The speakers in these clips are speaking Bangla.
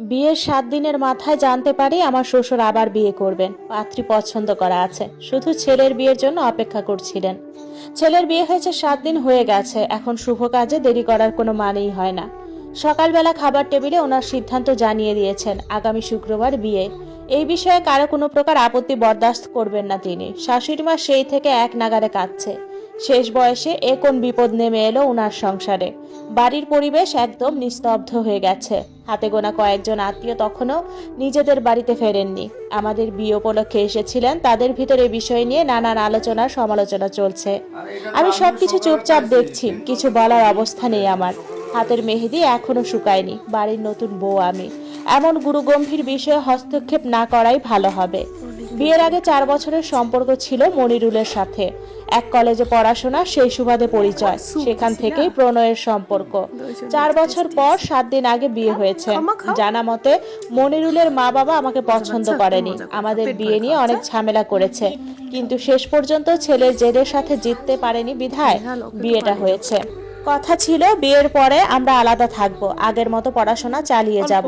বিয়ের সাত দিনের মাথায় জানতে পারি আমার শ্বশুর আবার বিয়ে করবেন। পাত্রী পছন্দ করা আছে। শুধু ছেলের বিয়ের জন্য অপেক্ষা করছিলেন। ছেলের বিয়ে হয়েছে সাত দিন হয়ে গেছে। এখন শুভ কাজে দেরি করার কোনো মানেই হয় না। সকালবেলা খাবার টেবিলে ওনার সিদ্ধান্ত জানিয়ে দিয়েছেন আগামী শুক্রবার বিয়ে। এই বিষয়ে কারও কোনো প্রকার আপত্তি বরদাস্ত করবেন না তিনি। শাশুড়ি মা সেই থেকে এক নাগারে কাঁদছে। শেষ বয়সে এ কোন বিপদ নেমে এলো উনার সংসারে? বাড়ির পরিবেশ একদম নিস্তব্ধ হয়ে গেছে। হাতে গোনা কয়েকজন আত্মীয় তখনও নিজেদের বাড়িতে ফেরেননি। আমাদের বিয়ে উপলক্ষে এসেছিলেন, তাদের ভিতরে বিষয় নিয়ে নানান আলোচনা, সমালোচনা চলছে। আমি সবকিছু চুপচাপ দেখছি, কিছু বলার অবস্থা নেই আমার। হাতের মেহেদি এখনও শুকায়নি, বাড়ির নতুন বউ আমি। এমন গুরুগম্ভীর বিষয়ে হস্তক্ষেপ না করাই ভালো হবে। বিয়ের আগে চার বছরের সম্পর্ক ছিল মনিরুলের সাথে। এক কলেজে পড়াশোনা, সেই সুবাদে পরিচয়। সেখান থেকেই প্রণয়ের সম্পর্ক। চার বছর পর সাত দিন আগে বিয়ে হয়েছে। জানা মতে, মনিরুলের মা বাবা আমাকে পছন্দ করেনি। আমাদের বিয়ে নিয়ে অনেক ঝামেলা করেছে। কিন্তু শেষ পর্যন্ত ছেলের জেদের সাথে জিততে পারেনি বিধায় বিয়েটা হয়েছে। কথা ছিল বিয়ের পরে আমরা আলাদা থাকব আগের মতো পড়াশোনা চালিয়ে যাব।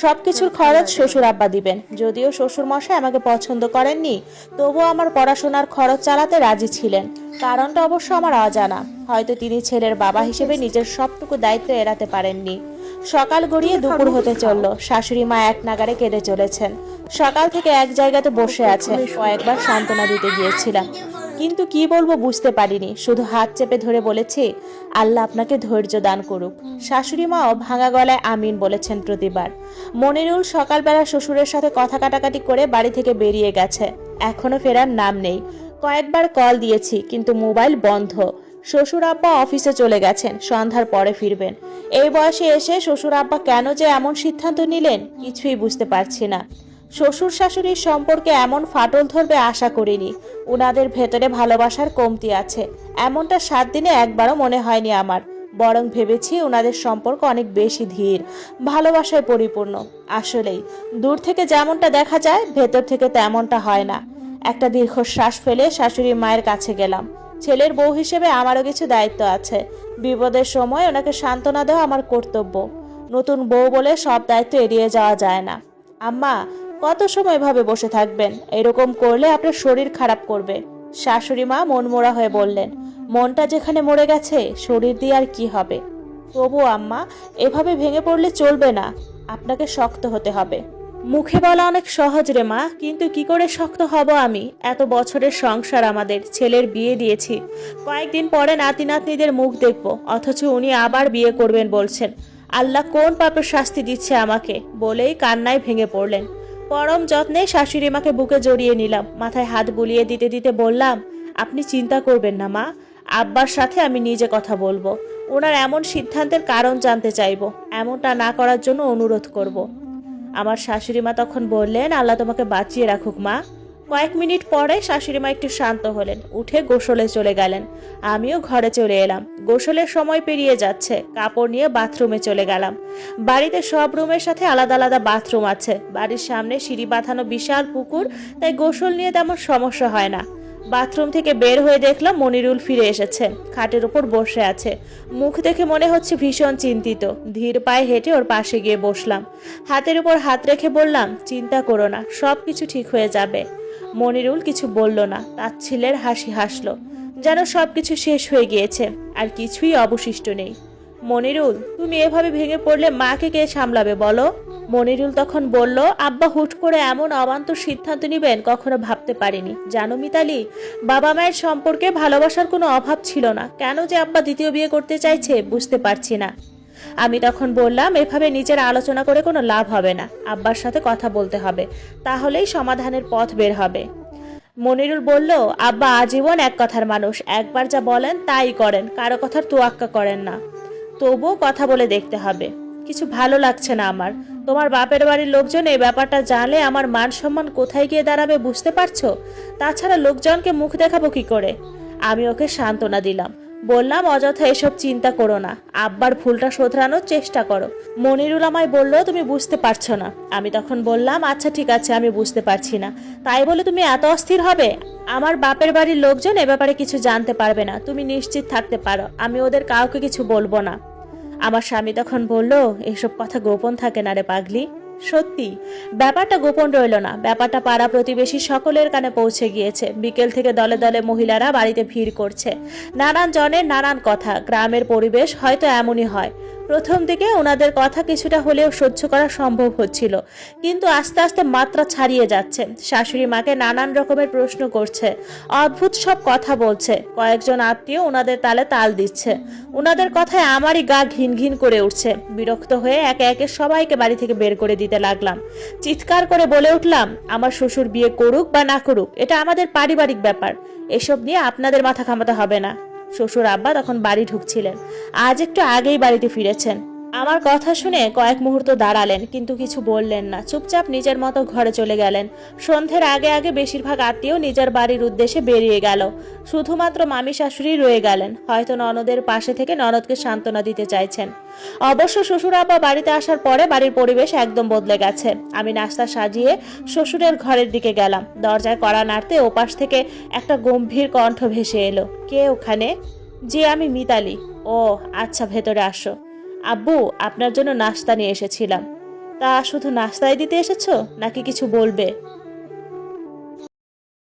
সবকিছুর খরচ শ্বশুর আব্বা দিবেন। যদিও শ্বশুর মশাই আমাকে পছন্দ করেননি তবুও আমার পড়াশোনার খরচ চালাতে রাজি ছিলেন। কারণটা অবশ্য আমার অজানা। হয়তো তিনি ছেলের বাবা হিসেবে নিজের সবটুকু দায়িত্ব এড়াতে পারেননি। সকাল গড়িয়ে দুপুর হতে চলল। শাশুড়ি মা এক নাগারে কেঁদে চলেছেন। সকাল থেকে এক জায়গাতে বসে আছেন। কয়েকবার সান্ত্বনা দিতে গিয়েছিলাম। কিন্তু কি বলব বুঝতে পারিনি। শুধু হাত চেপে ধরে বলেছি, আল্লাহ আপনাকে ধৈর্য দান করুক। শাশুড়ি মাও ভাঙা গলায় আমিন বলেছেন প্রতিবার। মনিরুল সকালবেলা শ্বশুরের সাথে কথা কাটাকাটি করে বাড়ি থেকে বেরিয়ে গেছে। এখনও ফেরার নাম নেই। কয়েকবার কল দিয়েছি, কিন্তু মোবাইল বন্ধ। শ্বশুর আব্বা অফিসে চলে গেছেন, সন্ধ্যার পরে ফিরবেন। এই বয়সে এসে শ্বশুর আব্বা কেন যে এমন সিদ্ধান্ত নিলেন, কিছুই বুঝতে পারছি না। শ্বশুর শাশুড়ির সম্পর্কে এমন ফাটল ধরবে আশা করিনি। উনাদের ভেতরে ভালোবাসার কমতি আছে। এমনটা সাত দিনে একবারও মনে হয়নি আমার। বরং ভেবেছি ওনাদের সম্পর্ক অনেক বেশি ধীর, ভালোবাসায় পরিপূর্ণ। আসলেই, দূর থেকে যেমনটা দেখা যায়, ভেতর থেকে তেমনটা হয় না। একটা দীর্ঘশ্বাস ফেলে শাশুড়ি মায়ের কাছে গেলাম। ছেলের বউ হিসেবে আমারও কিছু দায়িত্ব আছে। বিপদের সময় ওনাকে সান্ত্বনা দেওয়া আমার কর্তব্য। নতুন বউ বলে সব দায়িত্ব এড়িয়ে যাওয়া যায় না। আম্মা কত সময় ভাবে বসে থাকবেন? এরকম করলে আপনার শরীর খারাপ করবে। শাশুড়ি মা মনমোড়া হয়ে বললেন, মনটা যেখানে মরে গেছে, শরীর দিয়ে আর কি হবে? তবু আম্মা, এভাবে ভেঙে পড়লে চলবে না। আপনাকে শক্ত হতে হবে। মুখে বলা অনেক সহজ রে মা, কিন্তু কি করে শক্ত হব আমি? এত বছরের সংসার আমাদের, ছেলের বিয়ে দিয়েছি। কয়েকদিন পরে নাতি নাতনিদের মুখ দেখব, অথচ উনি আবার বিয়ে করবেন বলছেন। আল্লাহ কোন পাপের শাস্তি দিচ্ছে আমাকে? বলেই কান্নায় ভেঙে পড়লেন। পরম যত্নে শাশুড়ি মাকে বুকে জড়িয়ে নিলাম। মাথায় হাত বুলিয়ে দিতে দিতে বললাম, আপনি চিন্তা করবেন না মা, আব্বার সাথে আমি নিজে কথা বলব। ওনার এমন সিদ্ধান্তের কারণ জানতে চাইব। এমনটা না করার জন্য অনুরোধ করব। আমার শাশুড়ি মা তখন বললেন, আল্লাহ তোমাকে বাঁচিয়ে রাখুক মা। কয়েক মিনিট পরে শাশুড়ি মা একটু শান্ত হলেন, উঠে গোসলে চলে গেলেন। আমিও ঘরে চলে এলাম। গোসলের সময় পেরিয়ে যাচ্ছে, কাপড় নিয়ে বাথরুমে চলে গেলাম। বাড়িতে সব রুমের সাথে আলাদা আলাদা বাথরুম আছে। বাড়ির সামনে সিঁড়ি বাঁধানো বিশাল পুকুর, তাই গোসল নিয়ে তেমন সমস্যা হয় না। বাথরুম থেকে বের হয়ে দেখলাম মনিরুল ফিরে এসেছে, খাটের উপর বসে আছে। মুখ দেখে মনে হচ্ছে ভীষণ চিন্তিত। ধীর পায়ে হেঁটে ওর পাশে গিয়ে বসলাম। হাতের উপর হাত রেখে বললাম, চিন্তা করো না সব কিছু ঠিক হয়ে যাবে। মনিরুল কিছু বলল না। তার ছেলের হাসি হাসলো। যেন সব কিছু শেষ হয়ে গিয়েছে, আর কিছুই অবশিষ্ট নেই। মনিরুল, তুমি এভাবে ভেঙে পড়লে মাকে কে সামলাবে বলো? মনিরুল তখন বলল, আব্বা হুট করে এমন অবান্তর সিদ্ধান্ত নেবেন কখনো ভাবতে পারিনি। জানো মিতালি, বাবা মায়ের সম্পর্কে ভালোবাসার কোনো অভাব ছিল না। কেন যে আব্বা দ্বিতীয় বিয়ে করতে চাইছে বুঝতে পারছি না। আমি তখন বললাম, এভাবে নিজের আলোচনা করে কোনো লাভ হবে না। আব্বার সাথে কথা বলতে হবে। তাহলেই সমাধানের পথ বের হবে। মনিরুল বলল, আব্বা আজীবন এক কথার মানুষ। একবার যা বলেন, তাই করেন। কারও কথার তোয়াক্কা করেন না। তবুও কথা বলে দেখতে হবে। কিছু ভালো লাগছে না আমার। তোমার বাপের বাড়ির লোকজন এই ব্যাপারটা জানলে আমার মান সম্মান কোথায় গিয়ে দাঁড়াবে বুঝতে পারছ? তাছাড়া লোকজনকে মুখ দেখাবো কি করে? আমি ওকে সান্ত্বনা দিলাম। বললাম অযথা এসব চিন্তা করো না, আব্বার ভুলটা শোধরানোর চেষ্টা করো। মনিরুল আমায় বলল, তুমি বুঝতে পারছ না। আমি তখন বললাম আচ্ছা ঠিক আছে, আমি বুঝতে পারছি না। তাই বলে তুমি এত অস্থির হবে? আমার বাপের বাড়ির লোকজন এ ব্যাপারে কিছু জানতে পারবে না। তুমি নিশ্চিত থাকতে পারো, আমি ওদের কাউকে কিছু বলব না। আমার স্বামী তখন বলল, এসব কথা গোপন থাকে না রে পাগলি। সত্যি, ব্যাপারটা গোপন রইল না। ব্যাপারটা পাড়া প্রতিবেশী সকলের কানে পৌঁছে গিয়েছে। বিকেল থেকে দলে দলে মহিলারা বাড়িতে ভিড় করছে। নানান জনের নানান কথা, গ্রামের পরিবেশ হয়তো এমনই হয়। প্রথম দিকে ওনাদের কথা কিছুটা হলেও সহ্য করা সম্ভব হচ্ছিল, কিন্তু আস্তে আস্তে মাত্রা ছাড়িয়ে যাচ্ছে। শাশুড়ি মাকে নানান রকমের প্রশ্ন করছে, অদ্ভুত সব কথা বলছে। কয়েকজন আত্মীয় ওনাদের তালে তাল দিচ্ছে। ওনাদের কথায় আমারই গা ঘিন ঘিন করে উঠছে। বিরক্ত হয়ে একে একে সবাইকে বাড়ি থেকে বের করে দিতে লাগলাম। চিৎকার করে বলে উঠলাম, আমার শ্বশুর বিয়ে করুক বা না করুক, এটা আমাদের পারিবারিক ব্যাপার। এসব নিয়ে আপনাদের মাথা ঘামাতে হবে না। শ্বশুর আব্বা তখন বাড়ি ঢুকছিলেন। আজ একটু আগেই বাড়িতে ফিরেছেন। আমার কথা শুনে কয়েক মুহূর্ত দাঁড়ালেন, কিন্তু কিছু বললেন না। চুপচাপ নিজের মতো ঘরে চলে গেলেন। সন্ধ্যের আগে আগে বেশিরভাগ আত্মীয় নিজের বাড়ির উদ্দেশ্যে বেরিয়ে গেল। শুধুমাত্র মামি শাশুড়ি রয়ে গেলেন। হয়তো ননদের পাশে থেকে ননদকে সান্ত্বনা দিতে চাইছেন। অবশ্য শ্বশুর আব্বা বাড়িতে আসার পরে বাড়ির পরিবেশ একদম বদলে গেছে। আমি নাস্তা সাজিয়ে শ্বশুরের ঘরের দিকে গেলাম। দরজায় কড়া নাড়তে ওপাশ থেকে একটা গম্ভীর কণ্ঠ ভেসে এলো। কে ওখানে? যে আমি মিতালি। ও আচ্ছা ভেতরে আসো। আব্বু আপনার জন্য নাস্তা নিয়ে এসেছিলাম। তা শুধু নাস্তায় দিতে এসেছ নাকি কিছু বলবে?